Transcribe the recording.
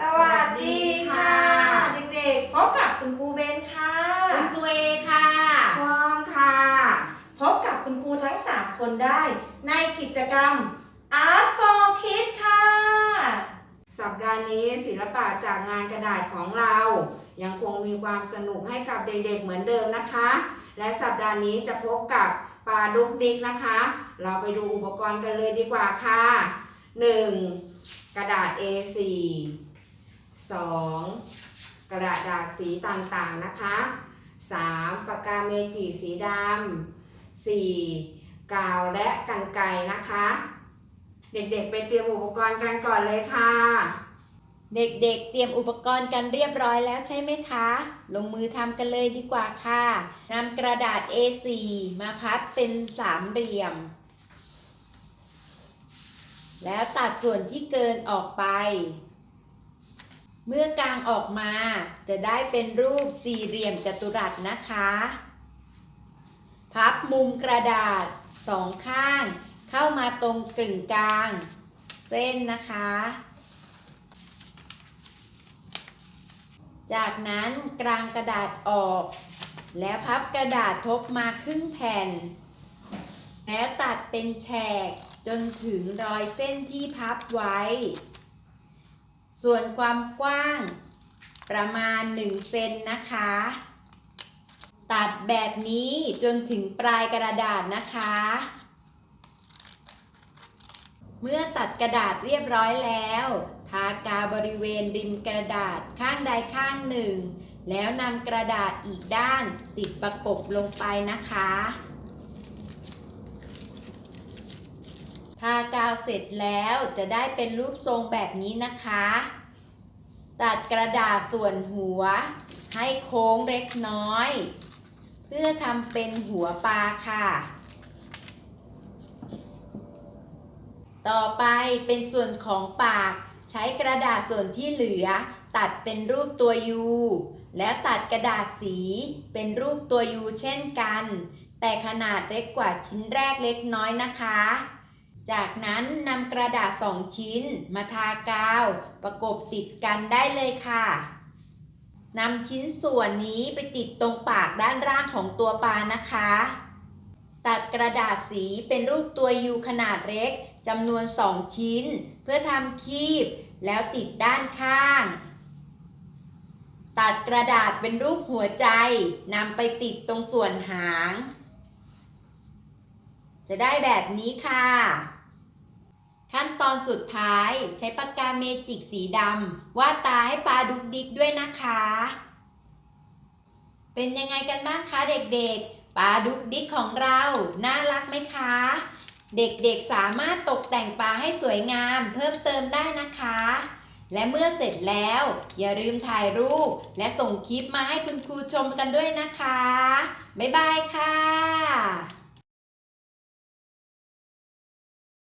สวัสดีค่ะ เด็กๆ พบกับคุณครูเบนค่ะ คุณตัวเอค่ะพร้อมค่ะ พบกับคุณครูทั้ง 3 คนได้ ในกิจกรรม Art for Kids ค่ะ สัปดาห์นี้ศิลปะจากงานกระดาษของเรา ยังคงมีความสนุกให้กับเด็กๆเหมือนเดิมนะคะ และสัปดาห์นี้จะพบกับปลาดุกดิกนะคะ เราไปดูอุปกรณ์กันเลยดีกว่าค่ะ 1. กระดาษ A4 2. กระดาษสีต่างๆนะคะ 3. ปากกาเมจิสีดำ 4. กาวและกันไกนะคะ เด็กๆไปเตรียมอุปกรณ์กันก่อนเลยค่ะ เด็กๆ เตรียมอุปกรณ์กันเรียบร้อยแล้วใช่ไหมคะ ลงมือทำกันเลยดีกว่าค่ะนำกระดาษ A4 มาพับเป็นสามเหลี่ยม แล้วตัดส่วนที่เกินออกไป เมื่อกางออกมาจะได้เป็นรูปสี่เหลี่ยมจัตุรัสนะคะ พับมุมกระดาษสองข้าง เข้ามาตรงกึ่งกลาง เส้นนะคะ จากนั้นกลางกระดาษออก แล้วพับกระดาษทบมาครึ่งแผ่น แล้วตัดเป็นแฉกจนถึงรอยเส้นที่พับไว้ ส่วนความกว้างประมาณ 1 เซนนะคะ ตัดแบบนี้จนถึงปลายกระดาษนะคะ เมื่อตัดกระดาษเรียบร้อยแล้ว ทากาบริเวณริมกระดาษข้างใดข้างหนึ่ง แล้วนำกระดาษอีกด้านติดประกบลงไปนะคะ ทากาวเสร็จแล้วจะได้เป็นรูปทรงแบบนี้นะคะ ตัดกระดาษส่วนหัว ให้โค้งเล็กน้อย เพื่อทำเป็นหัวปลาค่ะ ต่อไปเป็นส่วนของปาก ใช้กระดาษส่วนที่เหลือ ตัดเป็นรูปตัวยูและตัดกระดาษสีเป็นรูปตัวยูเช่นกัน แต่ขนาดเล็กกว่าชิ้นแรกเล็กน้อยนะคะ จากนั้นนำกระดาษสองชิ้นมาทากาว ประกบติดกันได้เลยค่ะนำชิ้นส่วนนี้ไปติดตรงปากด้านล่างของตัวปลานะคะ ตัดกระดาษสีเป็นรูปตัวยูขนาดเล็กจำนวน 2 ชิ้น เพื่อทำคีบ แล้วติดด้านข้าง ตัดกระดาษเป็นรูปหัวใจนำไปติดตรงส่วนหาง จะได้แบบนี้ค่ะ ขั้นตอนสุดท้ายใช้ปากกาเมจิกสีดำวาดตาให้ปลาดุกดิกด้วยนะคะ เป็นยังไงกันบ้างคะเด็กๆปลาดุกดิกของเราน่ารักไหมคะ เด็กๆสามารถตกแต่งปลาให้สวยงามเพิ่มเติมได้นะคะ และเมื่อเสร็จแล้ว อย่าลืมถ่ายรูป และส่งคลิปมาให้คุณครูชมกันด้วยนะคะ บ๊ายบายค่ะ